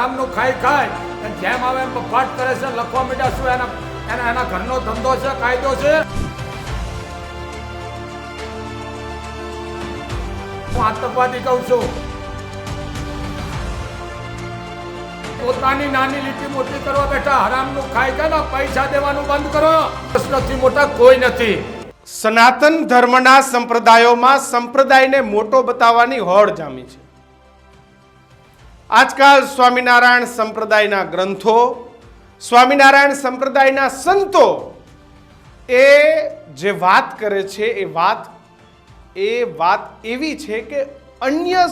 હરામનું ખાઈ ખાય અને જેમ આવે એમ બફાટ કરે છે, લખવા મીડા શું એના એના એના ઘરનો ધંધો છે, કાયદો છે. હું આતંકવાદી કહું છું. પોતાની નાની લીટી મોટી કરવા બેઠા હરામનું ખાઈ ખાય પૈસા દેવાનું બંધ કરો. પ્રશ્નથી મોટા કોઈ નથી. સનાતન ધર્મના સંપ્રદાયોમાં સંપ્રદાયને મોટો બતાવવાની હોડ જામી છે. આજકાલ સ્વામિનારાયણ સંપ્રદાયના ગ્રંથો, સ્વામિનારાયણ સંપ્રદાયના સંતો એ જે વાત કરે છે, એ વાત એ વાત એવી છે કે અન્ય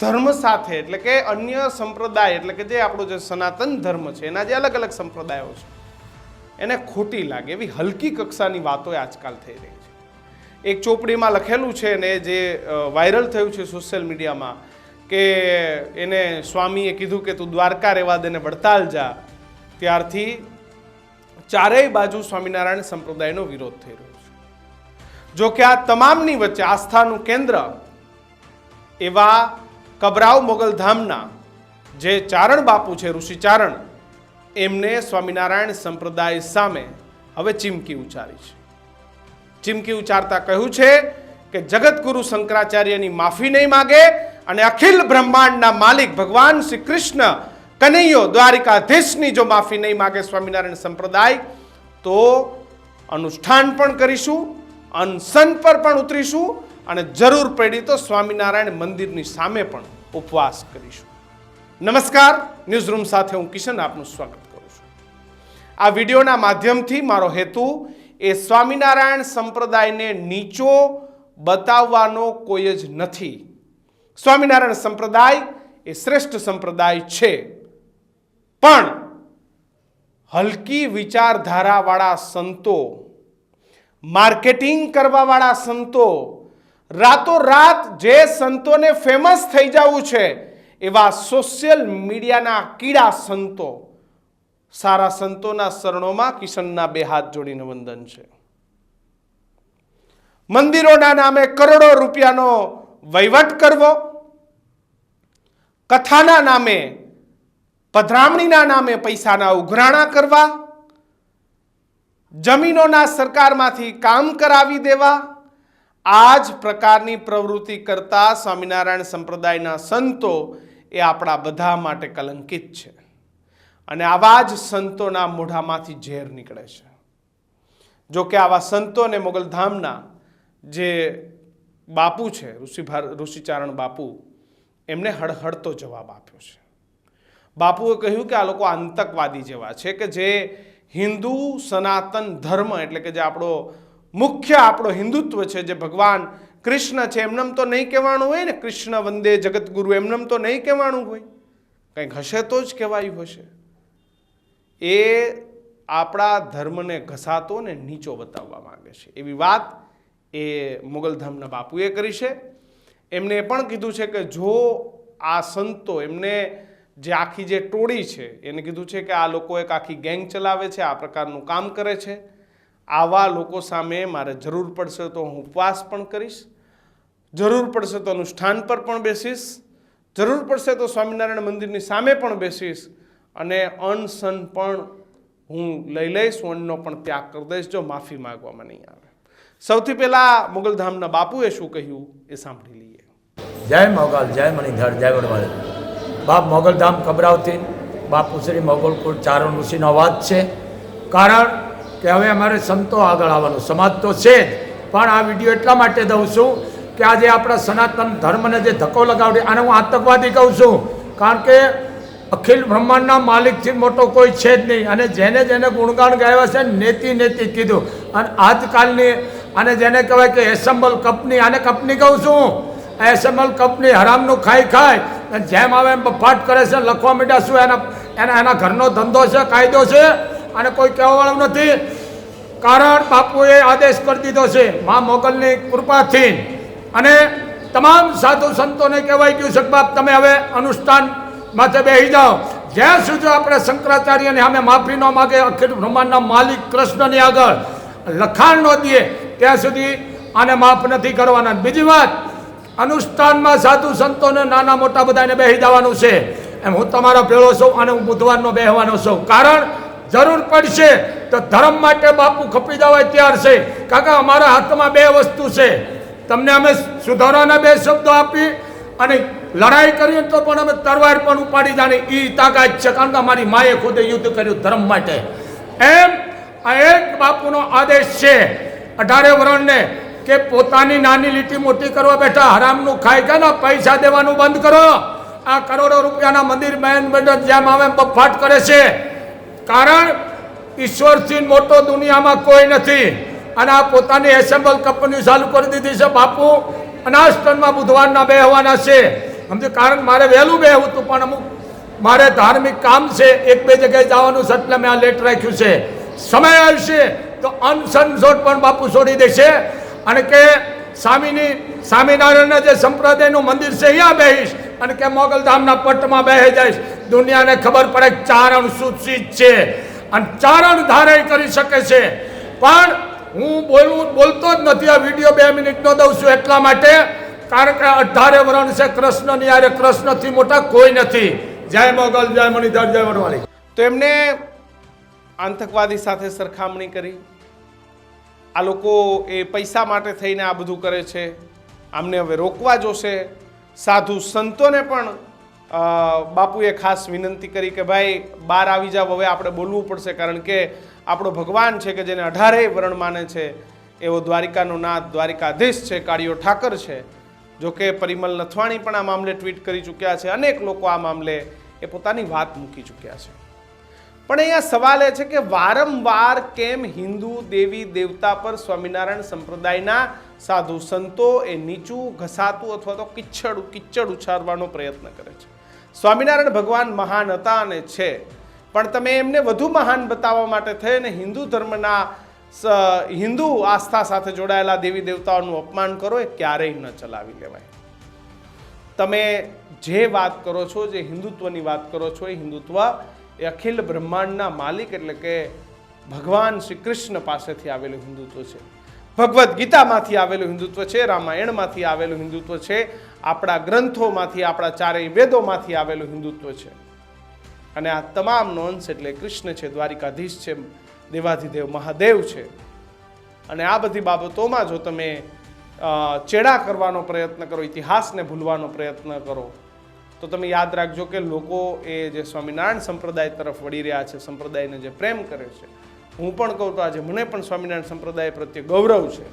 ધર્મ સાથે, એટલે કે અન્ય સંપ્રદાય, એટલે કે જે આપણો જે સનાતન ધર્મ છે, એના જે અલગ અલગ સંપ્રદાયો છે, એને ખોટી લાગે, એવી હલકી કક્ષાની વાતો આજકાલ થઈ રહી છે. એક ચોપડીમાં લખેલું છે ને, જે વાયરલ થયું છે સોશિયલ મીડિયામાં કે એને સ્વામીએ કીધું કે તું દ્વારકા રહેવા દેને વડતાલ જા. ત્યારથી ચારેય બાજુ સ્વામિનારાયણ સંપ્રદાયનો વિરોધ થઈ રહ્યો છે. જો કે આ તમામની વચ્ચે આસ્થાનું કેન્દ્ર એવા કબરાવ મોગલધામના જે ચારણ બાપુ છે, ઋષિ ચારણ, એમને સ્વામિનારાયણ સંપ્રદાય સામે હવે ચીમકી ઉચ્ચારી છે. ચીમકી ઉચ્ચારતા કહ્યું છે કે જગતગુરુ શંકરાચાર્યની માફી નહીં માગે અને અખિલ બ્રહ્માંડના માલિક ભગવાન શ્રી કૃષ્ણ કનૈયો દ્વારિકાધીશની જો માફી નહીં માગે સ્વામિનારાયણ સંપ્રદાય, તો અનુષ્ઠાન પણ કરીશું અનસન પર પણ ઉતરીશું અને જરૂર પડી તો સ્વામિનારાયણ મંદિરની સામે પણ ઉપવાસ કરીશું. નમસ્કાર ન્યૂઝ રૂમ સાથે હું કિશન આપનું સ્વાગત કરું છું. આ વિડીયોના માધ્યમથી મારો હેતુ એ સ્વામિનારાયણ સંપ્રદાયને નીચો બતાવવાનો કોઈ જ નથી. સ્વામિનારાયણ સંપ્રદાય એ શ્રેષ્ઠ સંપ્રદાય છે. પણ હલકી વિચારધારાવાળા સંતો, માર્કેટિંગ કરવાવાળા સંતો, રાતોરાત જે સંતોને ફેમસ થઈ જવું છે એવા સોશિયલ મીડિયાના કીડા સંતો, સારા સંતોના શરણોમાં કિશનના બે હાથ જોડીને વંદન છે. મંદિરોના નામે કરોડો રૂપિયાનો વહીવટ કરવો કથાના નામે, પધરામણીના નામે પૈસાના ઉઘરાણા કરવા, જમીનોના સરકારમાંથી કામ કરાવી દેવા, આ જ પ્રકારની પ્રવૃત્તિ કરતા સ્વામિનારાયણ સંપ્રદાયના સંતો એ આપણા બધા માટે કલંકિત છે. અને આવા જ સંતોના મોઢામાંથી ઝેર નીકળે છે. જો કે આવા સંતોને મોગલધામના જે બાપુ છે, ઋષિભાર, ઋષિચારણ બાપુ એમને હળહળતો જવાબ આપ્યો છે. બાપુએ કહ્યું કે આ લોકો આતંકવાદી જેવા છે કે જે હિન્દુ સનાતન ધર્મ એટલે કે જે આપણો મુખ્ય આપણો હિન્દુત્વ છે, જે ભગવાન કૃષ્ણ છે, એમનેમ તો નહીં કહેવાનું હોય ને, કૃષ્ણ વંદે જગતગુરુ એમનેમ તો નહીં કહેવાનું હોય. કંઈક હશે તો જ કહેવાયું હશે. એ આપણા ધર્મને ઘસાતો ને નીચો બતાવવા માંગે છે. એવી વાત એ મુગલધામના બાપુએ કરી છે. એમને પણ કીધું છે કે જો આ સંતો એમને જે આખી જે ટોળી છે, એને કીધું છે કે આ લોકો એક આખી ગેંગ ચલાવે છે, આ પ્રકારનું કામ કરે છે. આવા લોકો સામે મારે જરૂર પડશે તો હું ઉપવાસ પણ કરીશ. જરૂર પડશે તો અનુષ્ઠાન પર પણ બેસીશ. જરૂર પડશે તો સ્વામિનારાયણ મંદિરની સામે પણ બેસીશ. અને અનસન પણ હું લઈ લઈશ, અન્નનો પણ ત્યાગ કરી દઈશ, જો માફી માગવામાં નહીં આવે. સૌથી પહેલાં મુગલધામના બાપુએ શું કહ્યું એ સાંભળી લઈએ. જય મોગલ, જય મણિધર, જય વડવાળ બાપ મોગલધામ કબરાવતી બાપુ શ્રી મોગલકુળ ચારણ ઋષિનો અવાજ છે. કારણ કે હવે અમારે સંતો આગળ આવવાનું, સમાજ તો છે જ. પણ આ વીડિયો એટલા માટે દઉં છું કે આજે આપણા સનાતન ધર્મને જે ધક્કો લગાવડે, આને હું આતંકવાદી કહું છું. કારણ કે અખિલ બ્રહ્માંડના માલિકથી મોટો કોઈ છે જ નહીં. અને જેને જેને ગુણગાન ગાયા છે, નેતિ નેતિ કીધું. અને આજકાલની, અને જેને કહેવાય કે એસેમ્બલ કંપની, આને કંપની કહું છું. એસએમએલ કંપની હરામનું ખાઈ ખાય અને જેમ આવે એમ બફાટ કરે છે, લખવા મીઠા શું એના એના એના ઘરનો ધંધો છે, કાયદો છે, અને કોઈ કહેવાવાળું નથી. કારણ બાપુએ આદેશ કરી દીધો છે, મા મોગલની કૃપાથી. અને તમામ સાધુ સંતોને કહેવાય ગયું છે બાપ, તમે હવે અનુષ્ઠાન માથે બેસી જાઓ. જ્યાં સુધી આપણે શંકરાચાર્યની સામે માફી ન માગે, અખિલ બ્રહ્માંડના માલિક કૃષ્ણની આગળ લખાણ ન દઈએ, ત્યાં સુધી આને માફ નથી કરવાના. બીજી વાત અનુષ્ઠાનમાં સાધુ સંતોને નાના મોટા બધાને બેહી જવાનું છે. એમ હું તમારો ભેળો છું અને હું બુધવારનો બેહવાનો છું. કારણ જરૂર પડશે તો ધર્મ માટે બાપુ ખપી જવાય તૈયાર છે. કાકા, અમારા હાથમાં બે વસ્તુ છે. તમને અમે સુધારાના બે શબ્દો આપી અને લડાઈ કરી તો પણ અમે તરવાર પણ ઉપાડી જાણી. એ તાકાત છે, કારણ કે અમારી માએ ખુદે યુદ્ધ કર્યું ધર્મ માટે. એમ આ એક બાપુનો આદેશ છે. અઢારે વરણને કે પોતાની નાની લીટી મોટી કરવા બેઠા હરામનું ખાઈ ગયા ને, પૈસા દેવાનું બંધ કરો. આ કરોડો રૂપિયાના મંદિર બેન મંડળ જેમ આવે બફાટ કરે છે. કારણ ઈશ્વરથી મોટો દુનિયામાં કોઈ નથી. અને આ પોતાની એસેમ્બલ કંપની ચાલુ કરી દીધી છે બાપુ. અનાસ્ટનમાં બુધવારના બેહવાના છે. સમજે, કારણ મારે વહેલું બે હતું, પણ અમુક મારે ધાર્મિક કામ છે, એક બે જગ્યાએ જવાનું છે, એટલે મેં આ લેટ રાખ્યું છે. સમય આવશે તો અનસનસોટ પણ બાપુ છોડી દેશે. અને કે સ્વામીની સ્વામિનારાયણના જે સંપ્રદાયનું મંદિર છે, અહીંયા બેહીશ અને કે મોગલધામના પટમાં બેહી જઈશ. દુનિયાને ખબર પડે ચારણ સૂચિત છે અને ચારણ ધારે કરી શકે છે. પણ હું બોલું, બોલતો જ નથી આ વીડિયો બે મિનિટનો દઉં છું એટલા માટે, કારણ કે અઢારે વરણ છે, કૃષ્ણની યારે કૃષ્ણથી મોટા કોઈ નથી. જય મોગલ, જય મણિધર, જય વડવાળી તો એમને આતંકવાદી સાથે સરખામણી કરી. આ લોકો એ પૈસા માટે થઈને આ બધું કરે છે. આમને હવે રોકવા જોશે. સાધુ સંતોને પણ બાપુએ ખાસ વિનંતી કરી કે ભાઈ, બહાર આવી જાવ હવે આપણે બોલવું પડશે કારણ કે આપણો ભગવાન છે કે જેને અઢારેય વરણ માને છે, એવો દ્વારિકાનો નાથ, દ્વારિકાધીશ છે કાળિયો ઠાકર છે. જોકે પરિમલ નથવાણી પણ આ મામલે ટ્વીટ કરી ચૂક્યા છે. અનેક લોકો આ મામલે એ પોતાની વાત મૂકી ચૂક્યા છે. પણ અહીંયા સવાલ એ છે કે વારંવાર કેમ હિન્દુ દેવી દેવતા પર સ્વામિનારાયણ સંપ્રદાયના સાધુ સંતો એ નીચું, ઘસાતું અથવા તો કિચ્છડ કિચ્ચડ ઉછારવાનો પ્રયત્ન કરે છે? સ્વામિનારાયણ ભગવાન મહાન હતા અને છે. પણ તમે એમને વધુ મહાન બતાવવા માટે થઈને હિન્દુ ધર્મના હિન્દુ આસ્થા સાથે જોડાયેલા દેવી દેવતાઓનું અપમાન કરો, એ ક્યારેય ન ચલાવી લેવાય. તમે જે વાત કરો છો, જે હિન્દુત્વની વાત કરો છો, એ હિન્દુત્વ એ અખિલ બ્રહ્માંડના માલિક એટલે કે ભગવાન શ્રી કૃષ્ણ પાસેથી આવેલું હિન્દુત્વ છે. ભગવદ્ ગીતામાંથી આવેલું હિન્દુત્વ છે, રામાયણમાંથી આવેલું હિન્દુત્વ છે, આપણા ગ્રંથોમાંથી, આપણા ચારેય વેદોમાંથી આવેલું હિન્દુત્વ છે. અને આ તમામનો અંશ એટલે કૃષ્ણ છે, દ્વારિકાધીશ છે, દેવાધિદેવ મહાદેવ છે. અને આ બધી બાબતોમાં જો તમે ચેડા કરવાનો પ્રયત્ન કરો, ઇતિહાસને ભૂલવાનો પ્રયત્ન કરો તો તમે યાદ રાખજો કે લોકો એ જે સ્વામિનારાયણ સંપ્રદાય તરફ વળી રહ્યા છે, સંપ્રદાયને જે પ્રેમ કરે છે. હું પણ કહું તો આજે મને પણ સ્વામિનારાયણ સંપ્રદાય પ્રત્યે ગૌરવ છે.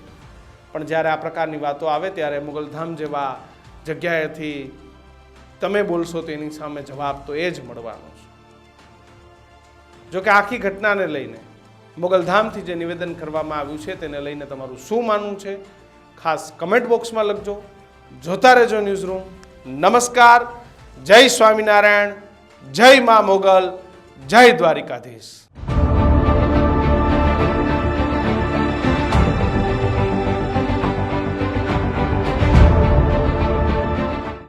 પણ જ્યારે આ પ્રકારની વાતો આવે ત્યારે મુગલધામ જેવા જગ્યાએથી તમે બોલશો તો એની સામે જવાબ તો એ જ મળવાનો છે. જોકે આખી ઘટનાને લઈને, મોગલધામથી જે નિવેદન કરવામાં આવ્યું છે તેને લઈને તમારું શું માનવું છે? ખાસ કમેન્ટ બોક્સમાં લખજો. જોતા રહેજો ન્યૂઝ રૂમ નમસ્કાર. જય સ્વામિનારાયણ જય મા મોગલ જય દ્વારિકાધીશ.